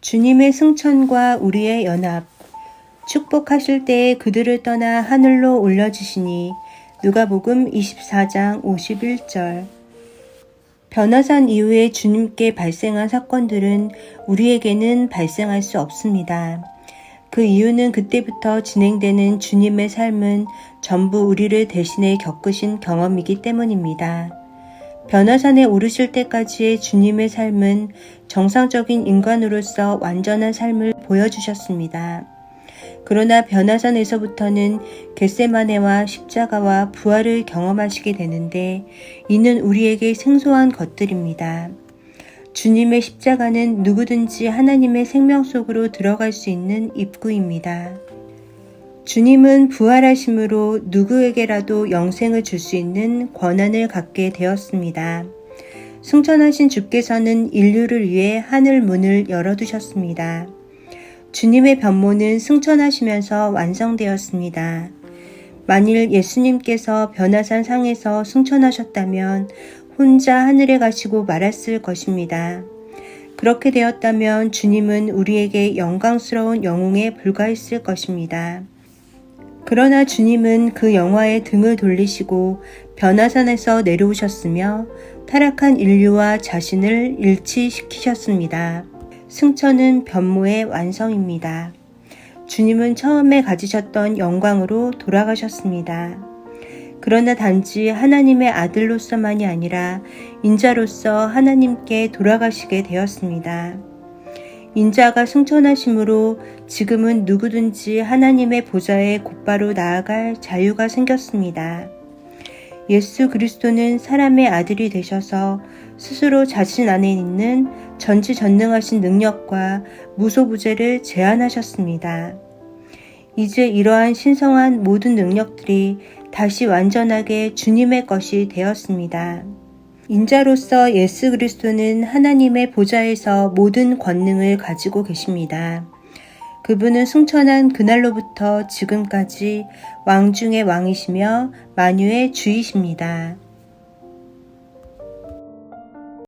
주님의 승천과 우리의 연합. 축복하실 때에 그들을 떠나 하늘로 올려주시니 누가복음 24장 51절. 변화산 이후에 주님께 발생한 사건들은 우리에게는 발생할 수 없습니다. 그 이유는 그때부터 진행되는 주님의 삶은 전부 우리를 대신해 겪으신 경험이기 때문입니다. 변화산에 오르실 때까지의 주님의 삶은 정상적인 인간으로서 완전한 삶을 보여주셨습니다. 그러나 변화산에서부터는 겟세마네와 십자가와 부활을 경험하시게 되는데 이는 우리에게 생소한 것들입니다. 주님의 십자가는 누구든지 하나님의 생명 속으로 들어갈 수 있는 입구입니다. 주님은 부활하심으로 누구에게라도 영생을 줄 수 있는 권한을 갖게 되었습니다. 승천하신 주께서는 인류를 위해 하늘 문을 열어두셨습니다. 주님의 변모는 승천하시면서 완성되었습니다. 만일 예수님께서 변화산 상에서 승천하셨다면 혼자 하늘에 가시고 말았을 것입니다. 그렇게 되었다면 주님은 우리에게 영광스러운 영웅에 불과했을 것입니다. 그러나 주님은 그 영화에 등을 돌리시고 변화산에서 내려오셨으며 타락한 인류와 자신을 일치시키셨습니다. 승천은 변모의 완성입니다. 주님은 처음에 가지셨던 영광으로 돌아가셨습니다. 그러나 단지 하나님의 아들로서만이 아니라 인자로서 하나님께 돌아가시게 되었습니다. 인자가 승천하심으로 지금은 누구든지 하나님의 보좌에 곧바로 나아갈 자유가 생겼습니다. 예수 그리스도는 사람의 아들이 되셔서 스스로 자신 안에 있는 전지전능하신 능력과 무소부재를 제한하셨습니다. 이제 이러한 신성한 모든 능력들이 다시 완전하게 주님의 것이 되었습니다. 인자로서 예수 그리스도는 하나님의 보좌에서 모든 권능을 가지고 계십니다. 그분은 승천한 그날로부터 지금까지 왕 중의 왕이시며 만유의 주이십니다.